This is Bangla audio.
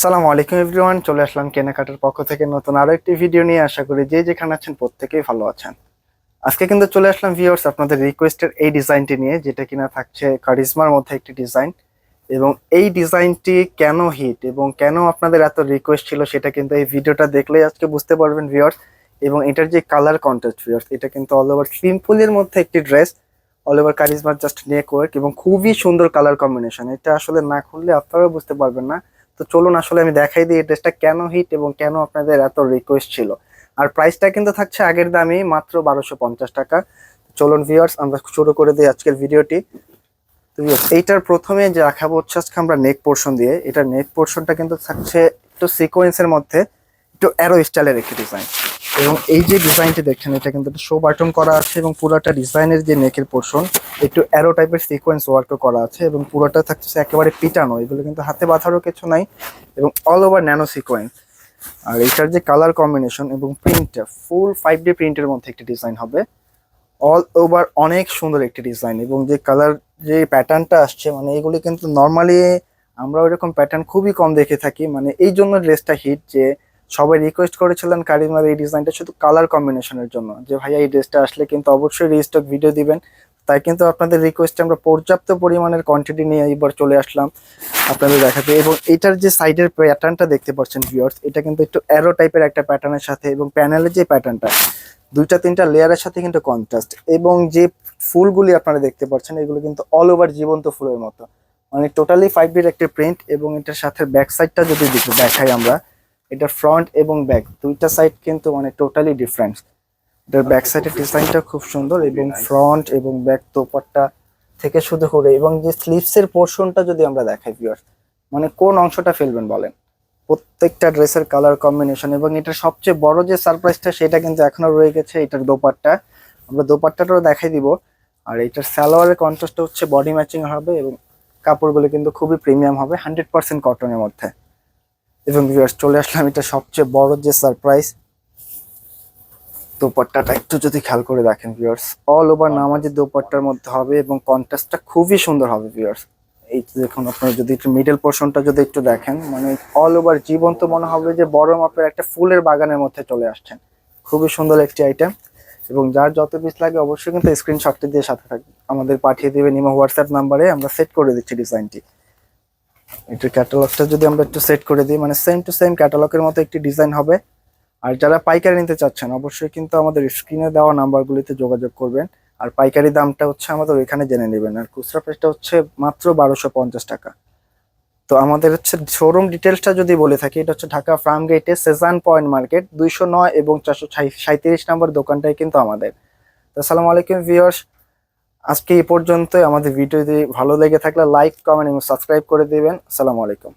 সালাম আলাইকুম এভরিওয়ান, চলে আসলাম কেনাকাটার পক্ষ থেকে নতুন আরও একটি ভিডিও নিয়ে। আশা করি যে যেখানে আছেন প্রত্যেকেই ভালো আছেন। আজকে কিন্তু চলে আসলাম ভিউয়ার্স আপনাদের রিকোয়েস্টের এই ডিজাইনটি নিয়ে, যেটা কিনা থাকছে কারিজমার মধ্যে একটি ডিজাইন এবং এই ডিজাইনটি কেন হিট এবং কেন আপনাদের এত রিকোয়েস্ট ছিল সেটা কিন্তু এই ভিডিওটা দেখলেই আজকে বুঝতে পারবেন ভিউয়ার্স এবং এটার যে কালার কন্ট্রাস্ট ভিউয়ার্স এটা কিন্তু অল ওভার সিম্পলের মধ্যে একটি ড্রেস অল ওভার কারিজমার জাস্ট নেক ওয়ার্ক এবং খুবই সুন্দর কালার কম্বিনেশন এটা আসলে না খুললে আপনারাও বুঝতে পারবেন না। তো চলুন আসলে আমি দেখাই দিই এই ড্রেসটা কেন হিট এবং কেন আপনাদের এত রিকোয়েস্ট ছিল। আর প্রাইসটা কিন্তু থাকছে আগের দামে মাত্র বারোশো পঞ্চাশ টাকা। চলুন ভিউয়ার্স আমরা শুরু করে দিই আজকের ভিডিওটি এইটার প্রথমে যে রাখাবো হচ্ছে আজকে আমরা নেক পোর্শন দিয়ে। এটা নেক পোর্শনটা কিন্তু থাকছে একটু সিকোয়েন্সের মধ্যে, একটু অ্যারো স্টাইলের একটি ডিজাইন এবং এই যে ডিজাইনটি দেখছেন, এটা কিন্তু শো বাটন করা আছে এবং পুরোটা ডিজাইনের যে নেকের পোর্শন একটু অ্যারো টাইপের সিকোয়েন্স ওয়ার্কও করা আছে এবং পুরোটা থাকছে একেবারে পিটানো। এগুলো কিন্তু হাতে বাঁধারও কিছু নাই এবং অল ওভার ন্যানো সিকোয়েন্স আর এটার যে কালার কম্বিনেশন এবং প্রিন্টটা ফুল ফাইভ ডি প্রিন্টের মধ্যে একটি ডিজাইন হবে। অল ওভার অনেক সুন্দর একটি ডিজাইন এবং যে কালার যে প্যাটার্নটা আসছে মানে এগুলি কিন্তু নর্মালি আমরা ওইরকম প্যাটার্ন খুবই কম দেখে থাকি। মানে এই জন্য ড্রেসটা হিট যে সবাই রিকোয়েস্ট করেছিলেন কারিজমার এই ডিজাইনটা শুধু কালার কম্বিনেশনের জন্য। যে ভাইয়া এই ড্রেসটা আসলে কিন্তু অবশ্যই রিস্টক ভিডিও দিবেন। তাই কিন্তু আপনাদের রিকোয়েস্টে আমরা পর্যাপ্ত পরিমাণের কোয়ান্টিটি নিয়ে এইবার চলে আসলাম আপনাদের দেখাতে। এবং এটার যে সাইডের প্যাটার্নটা দেখতে পাচ্ছেন ভিউয়ার্স এটা কিন্তু একটু অ্যারো টাইপের একটা প্যাটার্নের সাথে এবং প্যানেলের যে প্যাটার্নটা দুইটা, তিনটা লেয়ারের সাথে কিন্তু কন্ট্রাস্ট এবং যে ফুলগুলি আপনারা দেখতে পাচ্ছেন, এগুলো কিন্তু অল ওভার জীবন্ত ফুলের মতো। মানে টোটালি ফাইভ ডির একটা প্রিন্ট এবং এটার সাথে ব্যাক সাইডটা যদি দেখি, দেখাই আমরা। এটা ফ্রন্ট এবং ব্যাক দুইটা সাইড কিন্তু মানে টোটালি ডিফারেন্ট এটার ব্যাক সাইডের ডিজাইনটা খুব সুন্দর এবং ফ্রন্ট এবং ব্যাক তোপারটা থেকে শুরু করে এবং যে স্লিভসের পোর্শনটা যদি আমরা দেখাই ভিউয়ার্স মানে কোন অংশটা ফেলবেন বলেন? প্রত্যেকটা ড্রেসের কালার কম্বিনেশন এবং এটার সবচেয়ে বড় যে সারপ্রাইজটা সেটা কিন্তু এখনও রয়ে গেছে এটার দোপাট্টা। আমরা দোপাট্টাটাও দেখাই দিব। আর এটার সালোয়ারের কন্ট্রাস্টটা হচ্ছে বডি ম্যাচিং হবে এবং কাপড়গুলো কিন্তু খুবই প্রিমিয়াম হবে হান্ড্রেড পার্সেন্ট কটনের মধ্যে। এবং ভিউয়ার্স চলে আসলাম এটা সবচেয়ে বড় যে সারপ্রাইজ দোপাট্টাটা একটু যদি খেয়াল করে দেখেন ভিউয়ার্স অল ওভার নামাজি দোপাট্টার মধ্যে হবে এবং কন্ট্রাস্টটা খুবই সুন্দর হবে ভিউয়ার্স এই দেখুন, আপনারা যদি একটু মিডল পোর্শনটা যদি একটু দেখেন মানে অল ওভার জীবন্ত মনে হবে যে বড় মাপের একটা ফুলের বাগানের মধ্যে চলে আসছেন। খুবই সুন্দর একটি আইটেম এবং যার যত পিস লাগে অবশ্যই কিন্তু স্ক্রিনশটটি দিয়ে সাথে থাকবে আমাদের পাঠিয়ে দেবেন ইমো হোয়াটসঅ্যাপ নাম্বারে আমরা সেট করে দিচ্ছি ডিজাইনটি এটার ক্যাটালগটা যদি আমরা একটু সেট করে দিই মানে সেম টু সেম ক্যাটালগের মতো একটি ডিজাইন হবে। আর যারা পাইকারি নিতে চাচ্ছেন, অবশ্যই কিন্তু আমাদের স্ক্রিনে দেওয়া নাম্বারগুলিতে যোগাযোগ করবেন। আর পাইকারি দামটা হচ্ছে আমাদের ওইখানে জেনে নেবেন। আর খুচরা প্রাইসটা হচ্ছে মাত্র বারোশো পঞ্চাশ টাকা। তো আমাদের হচ্ছে শোরুম ডিটেলসটা যদি বলে থাকি, এটা হচ্ছে ঢাকা ফার্ম গেটে সেজান পয়েন্ট মার্কেট দুইশো নয় এবং চারশো সাঁত্রিশ নম্বর দোকানটাই কিন্তু আমাদের। তো আসসালামু আলাইকুম ভিউয়ার্স আজকে এই পর্যন্ত আমাদের ভিডিও যদি ভালো লেগে থাকলে লাইক কমেন্ট এবং সাবস্ক্রাইব করে দেবেন। আসসালামু আলাইকুম।